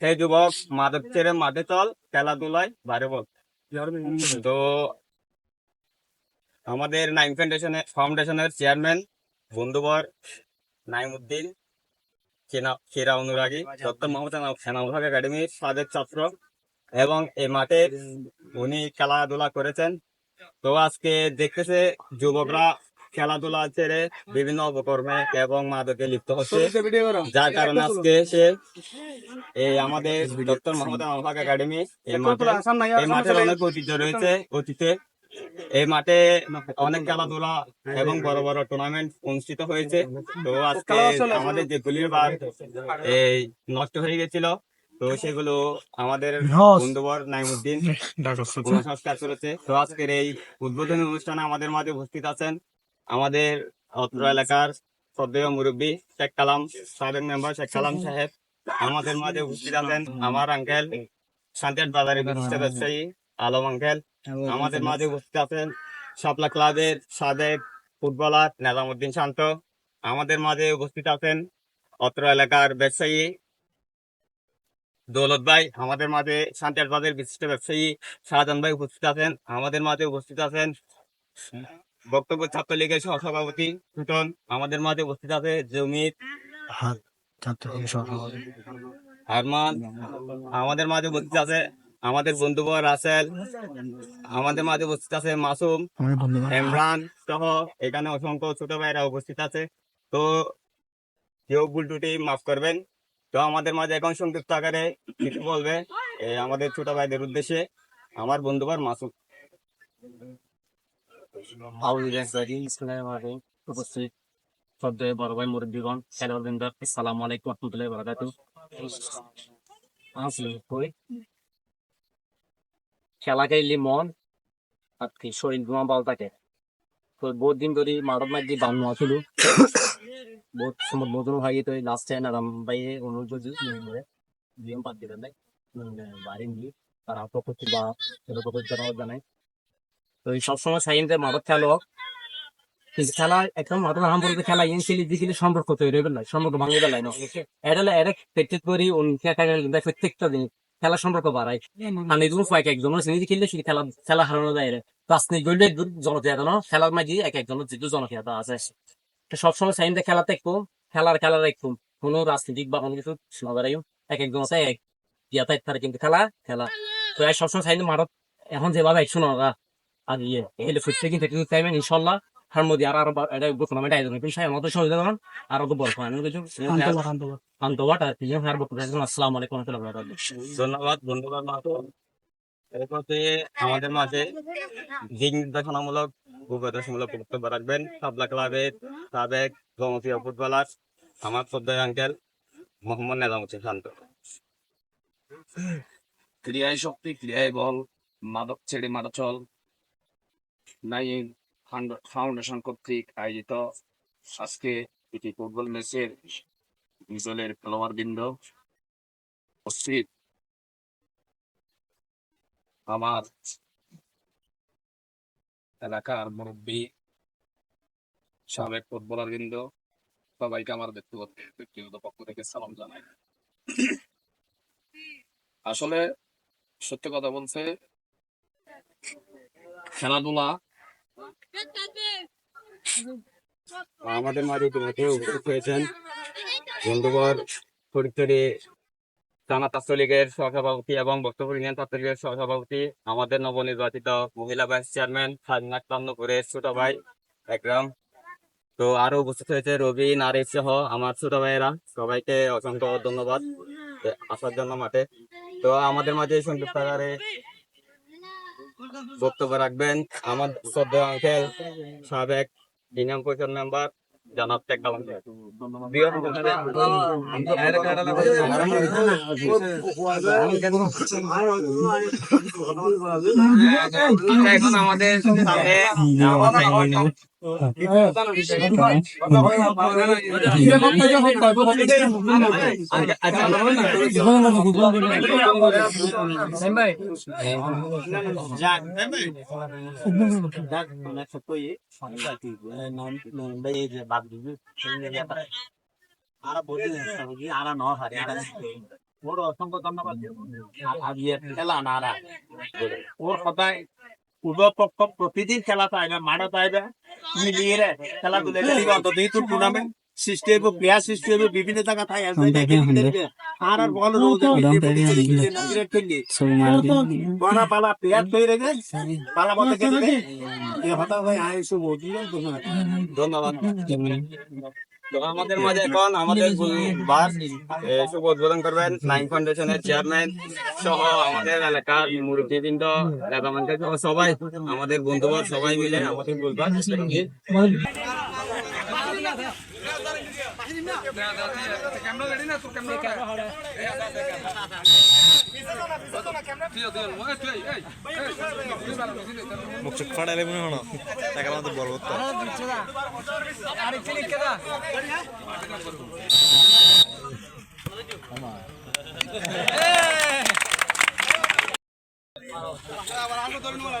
সেই যুবক মাদক ছেড়ে মাঠে চল খেলাধুলায় বাইরে বল তো আমাদের নাইম ফাউন্ডেশনের ফাউন্ডেশনের চেয়ারম্যান বন্ধুবর নাইমুদ্দিন সেরা অনুরাগী ডক্টর মোহাম্মদ সেনাবিভাগ একাডেমির সাবেক ছাত্র এবং এই মাঠে উনি খেলাধুলা করেছেন তো আজকে দেখতেছে যুবকরা খেলাধুলা ছেড়ে বিভিন্ন অপকর্মে এবং মাদকে লিপ্ত হচ্ছে। যার কারণে আজকে সে এই আমাদের ডক্টর মোহাম্মদ আলহাক একাডেমি এই এই মাঠের অনেক ঐতিহ্য রয়েছে। অতীতে এই মাঠে অনেক খেলাধুলা এবং বড় বড় টুর্নামেন্ট অনুষ্ঠিত হয়েছে। তো আজকে আমাদের যে গুলির বার এই নষ্ট হয়ে গেছিল। তো সেগুলো আমাদের বন্ধুবর নাইমুদ্দিন সংস্কার করেছে। তো আজকের এই উদ্বোধনী অনুষ্ঠানে আমাদের মাঝে উপস্থিত আছেন আমাদের অত্র এলাকার শ্রদ্ধেয় মুরব্বী শেখ কালাম সাবেক মেম্বার শেখ কালাম সাহেব আমাদের মাঝে উপস্থিত আছেন আমার আঙ্কেল শান্তিহাট বাজারের বিশিষ্ট ব্যবসায়ী আলম আঙ্কেল আমাদের মাঝে উপস্থিত আছেন শাপলা ক্লাবের সাবেক ফুটবলার নেজামুদ্দিন শান্ত। আমাদের মাঝে উপস্থিত আছেন অত্র এলাকার ব্যবসায়ী দৌলত ভাই আমাদের মাঝে শান্তিহাট বাজারের বিশিষ্ট ব্যবসায়ী শাহজাহান ভাই উপস্থিত আছেন। আমাদের মাঝে উপস্থিত আছেন বক্তব্য ছাত্রলীগের সহসভাপতি সুটন আমাদের মাঝে উপস্থিত আছে জমিত হারমান আমাদের মাঝে উপস্থিত আছে আমাদের বন্ধু রাসেল আমাদের মাঝে উপস্থিত আছে মাসুম ইমরান সহ এখানে অসংখ্য ছোট ভাইরা উপস্থিত আছে। তো কেউ ভুল টুটি মাফ করবেন। তো আমাদের মাঝে এখন সংযুক্ত আকারে কিছু বলবে আমাদের ছোট ভাইদের উদ্দেশ্যে। আমার বন্ধুবার মাসুম। উপস্থিত শ্রদ্ধেয় বড় ভাই মুরব্বীগণ খেলোয়াড়বৃন্দ আসসালামু আলাইকুম রহমতুল্লাহ বারাকাতু খেলা খেললি মন আর কি, শরীর ঘুমা ভালো থাকে। তো বহুত দিন ধরে মাঠত মাঝে বান ছিল বহুত সময় নতুন হয়ে তো লাস্ট টাইম আরাম বাইয়ে অনুরোধ করছি নিয়ম পাত দিবেন নাই। বাড়ি নিয়ে। তার আপত্তি বা জানাই। তো সবসময় সাইন্সে মাঠত খেলো। কিন্তু খেলা একদম হাম বলতে খেলা ইন ছিল দিছিলে সম্পর্ক তৈরি হবে না, সম্পর্ক ভাঙে বেলায় না। এটা হলো, এটা প্র্যাকটিস করি প্রত্যেকটা দিন খেলা সম্পর্ক বাড়ায়। মানে তুমি এক একজন নিজে খেললে শুধু খেলা খেলা হারানো যায় পাঁচ মিনিট গড়লে জনপ্রিয়তা না, খেলার মাঝে এক একজনের যেহেতু জনপ্রিয়তা আছে। সবসময় সাইন্সে খেলা দেখব, খেলার খেলার দেখব। কোনো রাজনীতিক বা কোনো কিছু নজরাই এক একজন আছে, এক ইয়াতে তার কিন্তু খেলা খেলা। তো সবসময় সাইন্সে মারত এখন যেভাবে একশো নগা আর ইয়ে এলে ফুটতে কিন্তু একটু ইনশাল্লাহ। তার মধ্যে আর আরও এটা টুর্নামেন্ট আয়োজন সহযোগিতা করেন আর তো বড় আমি কিছু। আন্তবাট আর আর বক্তব্য আসসালামু আলাইকুম ধন্যবাদ মাতো এরপরে আমাদের মাঝে দিক নির্দেশনামূলক উপদেশমূলক বক্তব্য রাখবেন। সাবলা ক্লাবের সাবেক জনপ্রিয় ফুটবলার আমার শ্রদ্ধেয় আঙ্কেল মোহাম্মদ নেজামুদ্দিন শান্ত। ক্রিয়ায় শক্তি ক্রিয়ায় বল মাদক ছেড়ে মারা চল নাইম ফাউন্ডেশন কর্তৃক আয়োজিত আজকে এটি ফুটবল ম্যাচের মিজলের খেলোয়াড় বৃন্দ উপস্থিত। আমার এলাকার মুরব্বী, সাবেক ফুটবলার বৃন্দ, সবাইকে আমার ব্যক্তিগত ব্যক্তিগত পক্ষ থেকে সালাম জানাই। আসলে সত্যি কথা বলছে খেলাধুলা আমাদের মাঝে ইতিমধ্যে উপস্থিত হয়েছেন বন্ধুবর ফরিদপুরে থানা ছাত্রলীগের সহসভাপতি এবং বক্তব্য ইউনিয়ন ছাত্রলীগের সহসভাপতি, আমাদের নবনির্বাচিত মহিলা ভাইস চেয়ারম্যান স্বাধীন তান্নপুরের ছোট ভাই একরাম। তো আরও উপস্থিত হয়েছে রবি, নারী সহ আমার ছোট ভাইয়েরা। সবাইকে অসংখ্য ধন্যবাদ। আসার জন্য মাঠে। তো আমাদের মাঝে সংযুক্ত আকারে বক্তব্য রাখবেন। আমার শ্রদ্ধেয় আঙ্কেল সাবেক দিনাম পরিষদ মেম্বার জনাব টেক কালাম সাহেব। এখন আমাদের সামনে আমাদের অসংখ্য ধন্যবাদ আর ইয়ে খেলা না ওর সদায় পূর্ব পক্ষ প্রতিদিন খেলা পাইবে মাঠে পাইবে মিলিয়ে খেলাধুলা অন্তত টুর্নামেন্ট সৃষ্টি হইব প্লেয়ার সৃষ্টি হইব বিভিন্ন জায়গা থাকে আর আর বল বড় পালা প্লেয়ার তৈরি রেখে পালা মতো খেলবে ধন্যবাদ। আমাদের মাঝে এখন আমাদের বার শুভ উদ্বোধন করবেন নাইন ফাউন্ডেশনের চেয়ারম্যান সহ আমাদের এলাকার মুরব্বীবৃন্দ এলাকা মানুষ সবাই আমাদের বন্ধুবর সবাই মিলে আমাদের বুলবার মুখ চোখ ফাটাইলে মনে হলো তাকে আমাদের বলব তো আমার আগে ধরে নেওয়া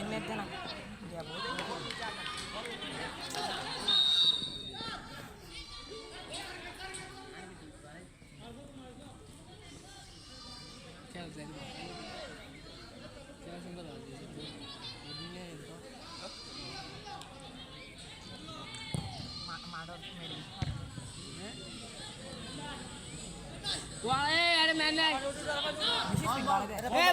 ఎన్నెత్తనా Wale, ada mana? Eh,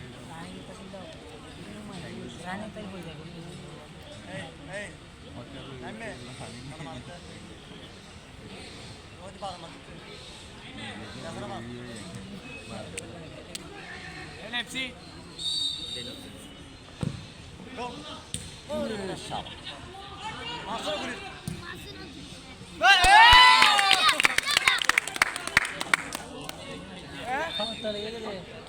ఎన్ఎఫ్సి మాస్టర్ గురి ఏ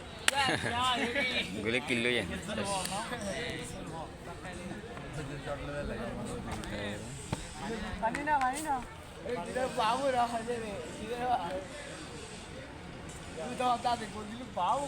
तो आता दे बोल दिलु बाबू